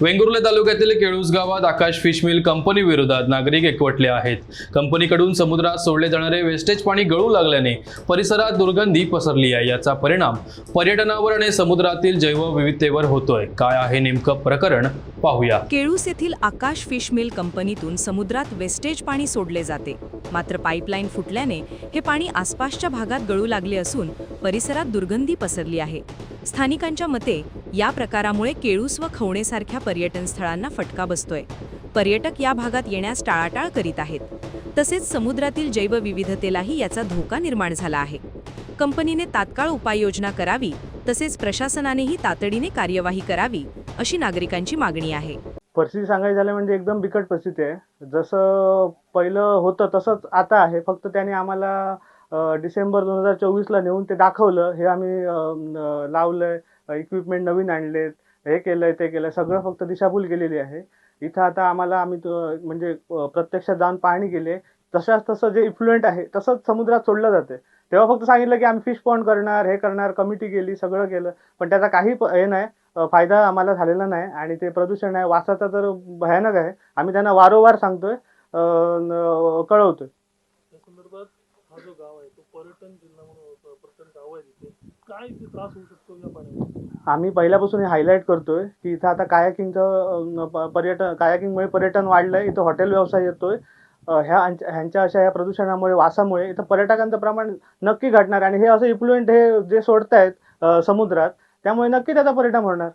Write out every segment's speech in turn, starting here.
वेंगुर्ले तालुक्यातील केळूस गावात आकाश fish mill company विरोधात नागरिक एकवटले आहेत. कंपनीकडून समुद्रात सोडले जाणारे वेस्टेज पाणी गळू लागल्याने परिसरात दुर्गंधी पसरली आहे. याचा परिणाम पर्यटनावर आणि समुद्रातील जैवविविधतेवर होतोय. काय आहे नेमकं प्रकरण? पाहूया. केळूस येथील आकाश फिश मिल कंपनीतून समुद्रात वेस्टेज पाणी सोडले जाते. मात्र पाईपलाईन फुटल्याने हे पाणी आसपासच्या भागात गळू लागले असून परिसरात दुर्गंधी पसरली आहे. स्थानिकांच्या मते या प्रकारामुळे केळूस व खवणेसारख्या पर्यटन स्थळांना फटका बसतोय. पर्यटक या भागात येण्यास टाळाटाळ करीत आहेत. तसेच समुद्रातील जैवविविधतेलाही याचा धोका निर्माण झाला आहे. कंपनीने तात्काळ उपाययोजना करावी तसेच प्रशासनानेही तातडीने कार्यवाही करावी अशी नागरिकांची मागणी आहे. परिस्थिती सांगायची झाली म्हणजे एकदम बिकट परिस्थिती आहे. जसं पहिलं होतं तसंच आता आहे. फक्त त्याने आम्हाला डिसेंबर दोन हजार चोवीसला नेऊन ते दाखवलं. हे आम्ही लावलंय इक्विपमेंट नवीन आणलेत हे केलंय ते केलंय सगळं फक्त दिशाभूल केलेली आहे. इथं आता आम्हाला आम्ही म्हणजे प्रत्यक्षात जाऊन पाहणी केली. तशाच तसं जे इफ्लुएंट आहे तसंच समुद्रात सोडलं जाते. तेव्हा फक्त सांगितलं की आम्ही फिश पॉन्ड करणार हे करणार कमिटी केली सगळं केलं. पण त्याचा काही हे नाही फायदा आम्हाला झालेला नाही आणि ते प्रदूषण आहे. वासाचा तर भयानक आहे. आम्ही त्यांना वारंवार सांगतोय कळवतोय. पर्यटन जिल्हा म्हणून पर्यटन गाव आहे तिथे. काय इथे त्रास होऊ शकतो या पाण्याचा आम्ही पहिल्यापासून हे हायलाईट करतोय की इथं आता कायाकिंगचं पर्यटन कायाकिंगमुळे पर्यटन वाढलंय. इथं हॉटेल व्यवसाय येतोय. अ, ह्या ह्यांच्या अशा या प्रदूषणामुळे वासामुळे इथं पर्यटकांचं प्रमाण नक्की घटणार आणि हे असं इफ्लुएंट हे जे सोडतायत समुद्रात त्यामुळे नक्की त्याचा परिणाम होणार.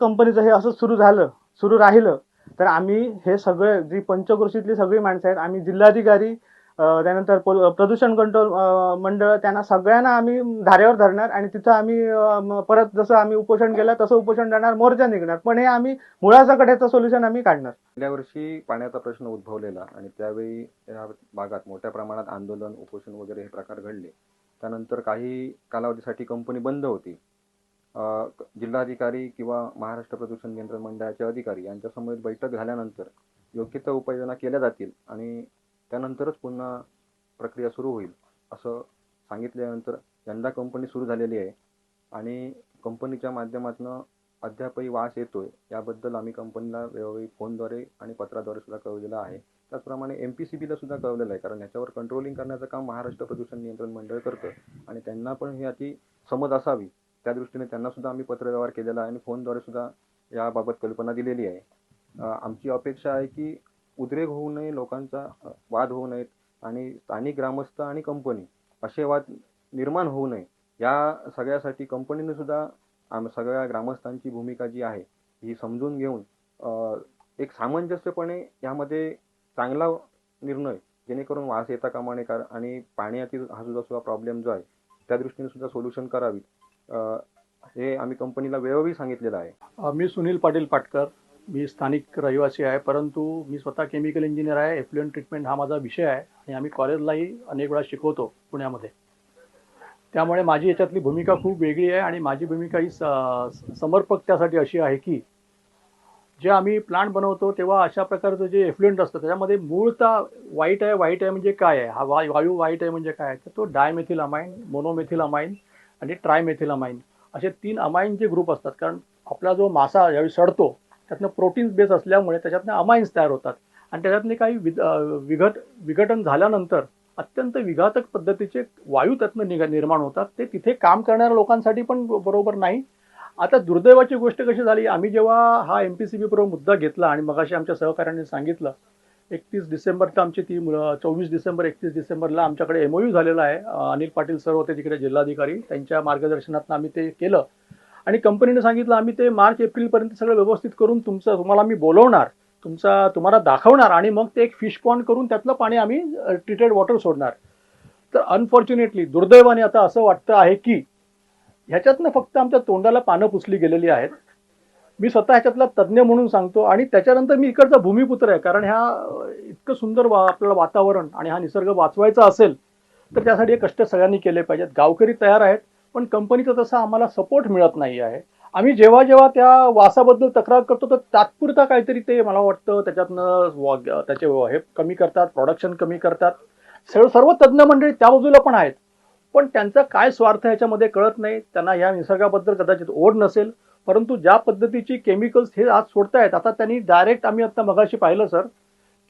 कंपनीचं हे असं सुरू झालं सुरू राहिलं. तर आम्ही हे सगळे जी पंचक्रोशीतली सगळी माणसं आहेत आम्ही जिल्हाधिकारी त्यानंतर प्रदूषण कंट्रोल मंडळ त्यांना सगळ्यांना आम्ही धारेवर धरणार आणि तिथं आम्ही परत जसं आम्ही उपोषण केलं तसं उपोषण करणार मोर्चा निघणार. पण हे आम्ही मुळासकटाचं सोल्युशन आम्ही काढणार. गेल्या वर्षी पाण्याचा प्रश्न उद्भवलेला आणि त्यावेळी या भागात मोठ्या प्रमाणात आंदोलन उपोषण वगैरे हे प्रकार घडले. त्यानंतर काही कालावधीसाठी कंपनी बंद होती. जिल्हाधिकारी किंवा महाराष्ट्र प्रदूषण नियंत्रण मंडळाचे अधिकारी यांच्यासमोर बैठक झाल्यानंतर योग्य त्या उपाययोजना केल्या जातील आणि त्यानंतरच पुन्हा प्रक्रिया सुरू होईल असं सांगितल्यानंतर यंदा कंपनी सुरू झालेली आहे. आणि कंपनीच्या माध्यमातून अद्यापही वास येतोय. याबद्दल आम्ही कंपनीला वेळोवेळी फोनद्वारे आणि पत्राद्वारे सुद्धा कळवलेलं आहे. त्याचप्रमाणे एम पी सी बीला सुद्धा कळवलेलं आहे कारण याच्यावर कंट्रोलिंग करण्याचं काम महाराष्ट्र प्रदूषण नियंत्रण मंडळ करतं आणि त्यांना पण ही अति समज असावी. त्या दृष्टीने त्यांना सुद्धा आम्ही पत्रव्यवहार केलेला आहे आणि फोनद्वारे सुद्धा याबाबत कल्पना दिलेली आहे. आमची अपेक्षा आहे की उद्रेक होऊ नये लोकांचा वाद होऊ नयेत आणि स्थानिक ग्रामस्थ आणि कंपनी असे वाद निर्माण होऊ नये. या सगळ्यासाठी कंपनीने सुद्धा आम सगळ्या ग्रामस्थांची भूमिका जी आहे ही समजून घेऊन एक सामंजस्यपणे यामध्ये चांगला निर्णय जेणेकरून वास येता कामा नये आणि पाण्यातील हा सुद्धा सुद्धा प्रॉब्लेम जो आहे त्या दृष्टीने सुद्धा सोल्युशन करावी हे आम्ही कंपनीला वेळोवेळी सांगितलेलं आहे. मी सुनील पाटील पाटकर. मी स्थानिक रहिवासी आहे परंतु मी स्वतः केमिकल इंजिनियर आहे एफ्लुएंट ट्रीटमेंट हा माझा विषय आहे आणि आम्ही कॉलेजलाही अनेक वेळा शिकवतो पुण्यामध्ये. त्यामुळे माझी याच्यातली भूमिका खूप वेगळी आहे आणि माझी भूमिका ही स- समर्पक त्यासाठी अशी आहे की जे आम्ही प्लांट बनवतो तेव्हा अशा प्रकारचं जे एफ्लुएंट असतं त्याच्यामध्ये मूळतः वाईट आहे वाईट आहे म्हणजे काय आहे? हा वा वायू वाईट आहे म्हणजे काय? तर तो डायमेथिल अमाइन मोनोमेथिल अमाइन आणि ट्रायमेथिल अमाइन असे तीन अमाईनचे ग्रुप असतात. कारण आपला जो मासा ज्यावेळी सडतो त्यातनं प्रोटीन्स बेस असल्यामुळे त्याच्यातनं अमाइन्स तयार होतात. आणि त्याच्यातले काही विद विघट विघटन झाल्यानंतर अत्यंत विघातक पद्धतीचे वायू त्यातनं निघ निर्माण होतात. ते तिथे काम करणाऱ्या लोकांसाठी पण बरोबर नाही. आता दुर्दैवाची गोष्ट कशी झाली? आम्ही जेव्हा हा एम पी सी बी बरोबर मुद्दा घेतला आणि मगाशी आमच्या सहकाऱ्यांनी सांगितलं एकतीस डिसेंबरचं आमची ती चोवीस डिसेंबर एकतीस डिसेंबरला आमच्याकडे एमओयू झालेला आहे. अनिल पाटील सर होते तिकडे जिल्हाधिकारी. त्यांच्या मार्गदर्शनातून आम्ही ते केलं. आणि कंपनीने सांगितलं आम्ही ते मार्च एप्रिलपर्यंत सगळं व्यवस्थित करून तुमचं तुम्हाला मी बोलवणार तुमचा तुम्हाला दाखवणार आणि मग ते एक फिश पॉन्ड करून त्यातलं पाणी आम्ही ट्रीटेड वॉटर सोडणार. तर अनफॉर्च्युनेटली दुर्दैवाने आता असं वाटतं आहे की ह्याच्यातनं फक्त आमच्या तोंडाला पानं पुसली गेलेली आहेत. मी स्वतः ह्याच्यातला तज्ज्ञ म्हणून सांगतो आणि त्याच्यानंतर मी इकडचा भूमिपुत्र आहे कारण ह्या इतकं सुंदर वा आपल्याला वातावरण आणि हा निसर्ग वाचवायचा असेल तर त्यासाठी हे कष्ट सगळ्यांनी केले पाहिजेत. गावकरी तयार आहेत. पण कंपनीचा तसा आम्हाला सपोर्ट मिळत नाही आहे. आम्ही जेव्हा जेव्हा त्या वासाबद्दल तक्रार करतो तर तात्पुरता काहीतरी ते मला वाटतं त्याच्यातनं वा- त्याचे हे कमी करतात प्रोडक्शन कमी करतात. सर्व सर्व तज्ज्ञ मंडळी त्या बाजूला पण आहेत. पण त्यांचा काय स्वार्थ ह्याच्यामध्ये कळत नाही. त्यांना या निसर्गाबद्दल कदाचित ओढ नसेल. परंतु ज्या पद्धतीची केमिकल्स हे आज सोडतायत आता त्यांनी डायरेक्ट आम्ही आता मगाशी पाहिलं सर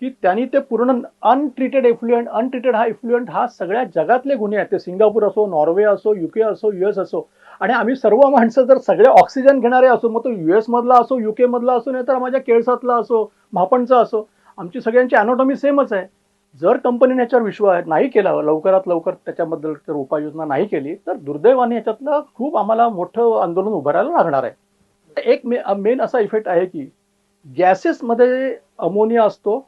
की त्यांनी ते पूर्ण अनट्रीटेड एफ्लुएंट अनट्रीटेड हा इफ्लुएंट हा सगळ्या जगातले गुन्हे आहेत. ते सिंगापूर असो नॉर्वे असो युके असो युएस असो. आणि आम्ही सर्व माणसं जर सगळे ऑक्सिजन घेणारे असो मग तो युएस मधला असो युके मधला असो नाही तर माझ्या केळसातला असो म्हापणचा असो आमची सगळ्यांची अनॉटॉमी सेमच आहे. जर कंपनीने याच्यावर विश्वास नाही केला लवकरात लवकर त्याच्याबद्दल जर उपाययोजना नाही केली तर दुर्दैवाने याच्यातलं खूप आम्हाला मोठं आंदोलन उभारायला लागणार आहे. एक मे मेन असा इफेक्ट आहे की गॅसेसमध्ये अमोनिया असतो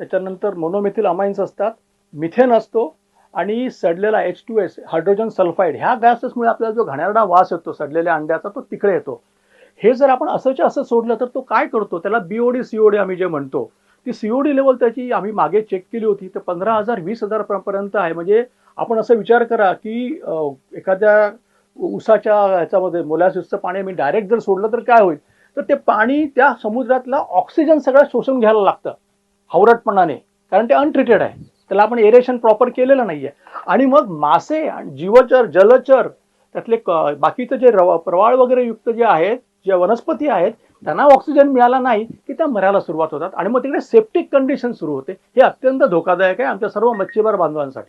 त्याच्यानंतर मोनोमेथिल अमाइन्स असतात मिथेन असतो आणि सडलेला H two S hydrogen sulphide ह्या गॅसेसमुळे आपल्याला जो घाणेरडा वास येतो सडलेल्या अंड्याचा तो तिकडे येतो. हे जर आपण असंच्या असं सोडलं तर तो काय करतो? त्याला बीओडी सीओडी आम्ही जे म्हणतो ती सीओडी लेवल त्याची आम्ही मागे चेक केली होती तर पंधरा हजार वीस हजारपर्यंत आहे. म्हणजे आपण असं विचार करा की एखाद्या उसाच्या ह्याच्यामध्ये मोलॅसिसचं पाणी आम्ही डायरेक्ट जर सोडलं तर काय होईल? तर ते पाणी त्या समुद्रातला ऑक्सिजन सगळं शोषून घ्यायला लागतं. हावरटपणाने कारण ते अनट्रीटेड आहे. त्याला आपण एरेशन प्रॉपर केलेलं नाही आहे आणि मग मासे आणि जीवचर जलचर त्यातले क- बाकीचं जे रवा प्रवाळ वगैरे युक्त जे आहेत जे वनस्पती आहेत त्यांना ऑक्सिजन मिळाला नाही की त्या मरायला सुरुवात होतात. आणि मग तिकडे सेप्टिक कंडिशन सुरू होते. हे अत्यंत धोकादायक आहे आमच्या सर्व मच्छीमार बांधवांसाठी.